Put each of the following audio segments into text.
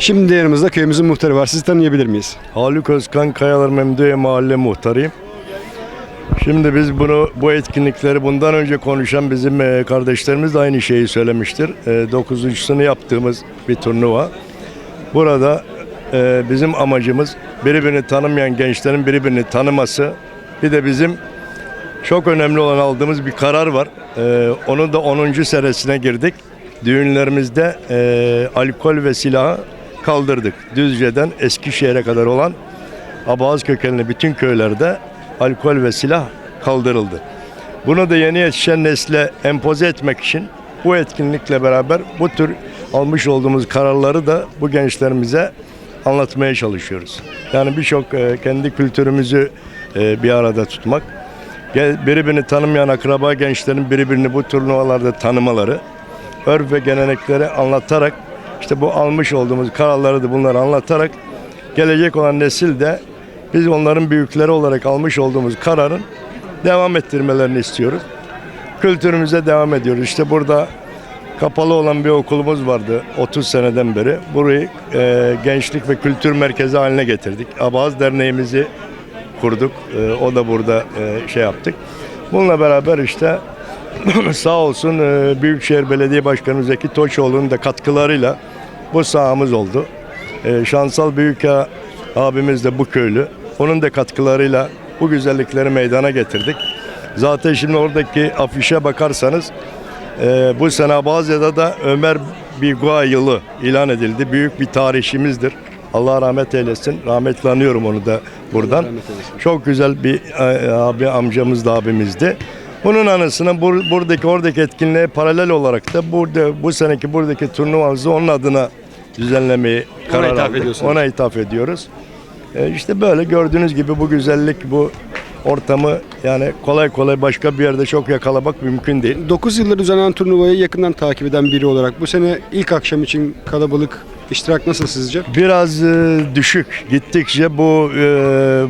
Şimdi yanımızda köyümüzün muhtarı var. Sizi tanıyabilir miyiz? Haluk Özkan Kayalar Memduye Mahalle Muhtarıyım. Şimdi biz bunu bu etkinlikleri bundan önce konuşan bizim e, kardeşlerimiz de aynı şeyi söylemiştir. E, Dokuzuncusunu yaptığımız bir turnuva. Burada e, bizim amacımız birbirini tanımayan gençlerin birbirini tanıması. Bir de bizim çok önemli olan aldığımız bir karar var. Onun da 10. senesine girdik. Düğünlerimizde e, alkol ve silahı kaldırdık. Düzce'den Eskişehir'e kadar olan Abaz kökenli bütün köylerde alkol ve silah kaldırıldı. Bunu da yeni yetişen nesle empoze etmek için bu etkinlikle beraber bu tür almış olduğumuz kararları da bu gençlerimize anlatmaya çalışıyoruz. Yani birçok e, kendi kültürümüzü e, bir arada tutmak, birbirini tanımayan akraba gençlerin birbirini bu turnuvalarda tanımaları, örf ve gelenekleri anlatarak işte bu almış olduğumuz kararları da bunları anlatarak gelecek olan nesil de biz onların büyükleri olarak almış olduğumuz kararın devam ettirmelerini istiyoruz. Kültürümüze devam ediyoruz. İşte burada kapalı olan bir okulumuz vardı 30 seneden beri. Burayı e, gençlik ve kültür merkezi haline getirdik. Abaz Derneğimizi kurduk. E, o da burada e, şey yaptık. Bununla beraber işte sağ olsun e, Büyükşehir Belediye Başkanı Zeki Toçoğlu'nun da katkılarıyla bu sahamız oldu. E, Şansal Büyüka abimiz de bu köylü. Onun da katkılarıyla bu güzellikleri meydana getirdik. Zaten şimdi oradaki afişe bakarsanız e, bu sene Abazya'da da Ömer Bigua yılı ilan edildi. Büyük bir tarihimizdir. Allah rahmet eylesin. Rahmetli anıyorum onu da buradan. Çok güzel bir e, abi amcamız da abimizdi. Bunun anısına bur- buradaki oradaki etkinliğe paralel olarak da burada bu seneki buradaki turnuvamızı onun adına düzenlemeyi karar ithaf aldık. Ona ithaf ediyoruz. E, işte böyle gördüğünüz gibi bu güzellik, bu ortamı yani kolay kolay başka bir yerde çok yakalamak mümkün değil. 9 yıldır düzenlenen turnuvayı yakından takip eden biri olarak bu sene ilk akşam için kalabalık iştirak nasıl sizce? Biraz e, düşük. Gittikçe bu e,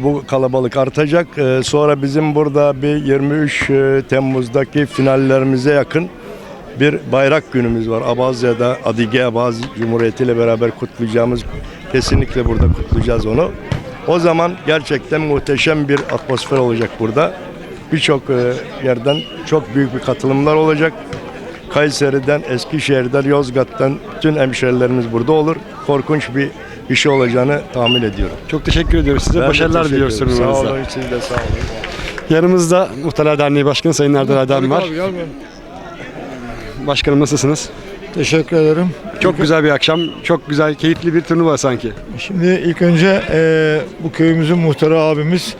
bu kalabalık artacak. E, sonra bizim burada bir 23 e, Temmuz'daki finallerimize yakın bir bayrak günümüz var. Abazya'da Adige Abaz Cumhuriyeti ile beraber kutlayacağımız kesinlikle burada kutlayacağız onu. O zaman gerçekten muhteşem bir atmosfer olacak burada. Birçok e, yerden çok büyük bir katılımlar olacak. Kayseri'den, Eskişehir'den, Yozgat'tan bütün hemşerilerimiz burada olur. Korkunç bir bir şey olacağını tahmin ediyorum. Çok teşekkür ediyoruz size. Ben Başarılar ederim. Sağ olun, siz de sağ olun. Yanımızda Muhtarlar Derneği Başkanı Sayın Erdal Erdem var. Başkanım nasılsınız? Teşekkür ederim. Çok güzel bir akşam, çok güzel, keyifli bir turnuva sanki. Şimdi ilk önce e, bu köyümüzün muhtarı abimiz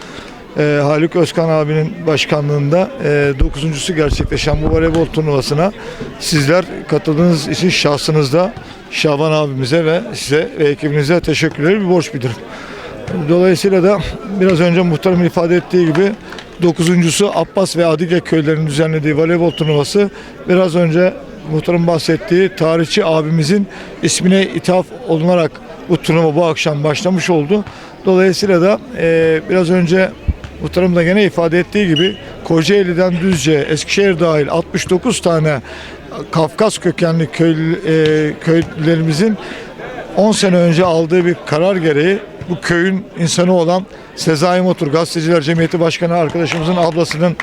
e, Haluk Özkan abinin başkanlığında e, dokuzuncusu gerçekleşen bu voleybol turnuvasına sizler katıldığınız için şahsınızda Şaban abimize ve size ve ekibinize teşekkürleri bir borç bilirim. Dolayısıyla da biraz önce muhtarım ifade ettiği gibi dokuzuncusu Abbas ve Adige köylerinin düzenlediği voleybol turnuvası biraz önce muhtarım bahsettiği tarihçi abimizin ismine ithaf olunarak bu turnuva bu akşam başlamış oldu. Dolayısıyla da e, biraz önce muhtarım da gene ifade ettiği gibi Kocaeli'den Düzce, Eskişehir dahil 69 tane Kafkas kökenli köy, e, köylerimizin 10 sene önce aldığı bir karar gereği bu köyün insanı olan Sezai Motur Gazeteciler Cemiyeti Başkanı arkadaşımızın ablasının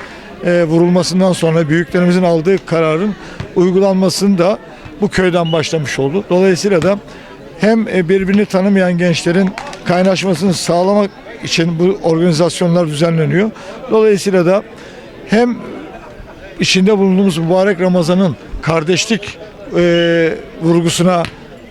e, vurulmasından sonra büyüklerimizin aldığı kararın uygulanmasını da bu köyden başlamış oldu. Dolayısıyla da hem e, birbirini tanımayan gençlerin kaynaşmasını sağlamak için bu organizasyonlar düzenleniyor. Dolayısıyla da hem içinde bulunduğumuz mübarek Ramazan'ın kardeşlik e, vurgusuna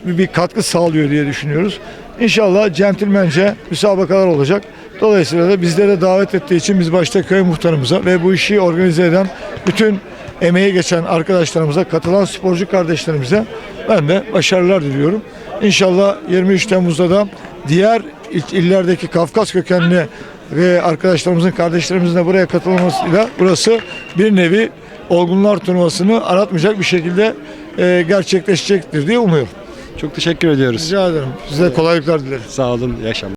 bir katkı sağlıyor diye düşünüyoruz. İnşallah centilmence müsabakalar olacak. Dolayısıyla da bizlere davet ettiği için biz başta köy muhtarımıza ve bu işi organize eden bütün emeği geçen arkadaşlarımıza, katılan sporcu kardeşlerimize ben de başarılar diliyorum. İnşallah 23 Temmuz'da da diğer il- illerdeki Kafkas kökenli ve arkadaşlarımızın, kardeşlerimizin de buraya katılmasıyla burası bir nevi olgunlar turnuvasını aratmayacak bir şekilde e, gerçekleşecektir diye umuyorum. Çok teşekkür ediyoruz. Rica ederim. Size kolaylıklar dilerim. Sağ olun, akşamlar.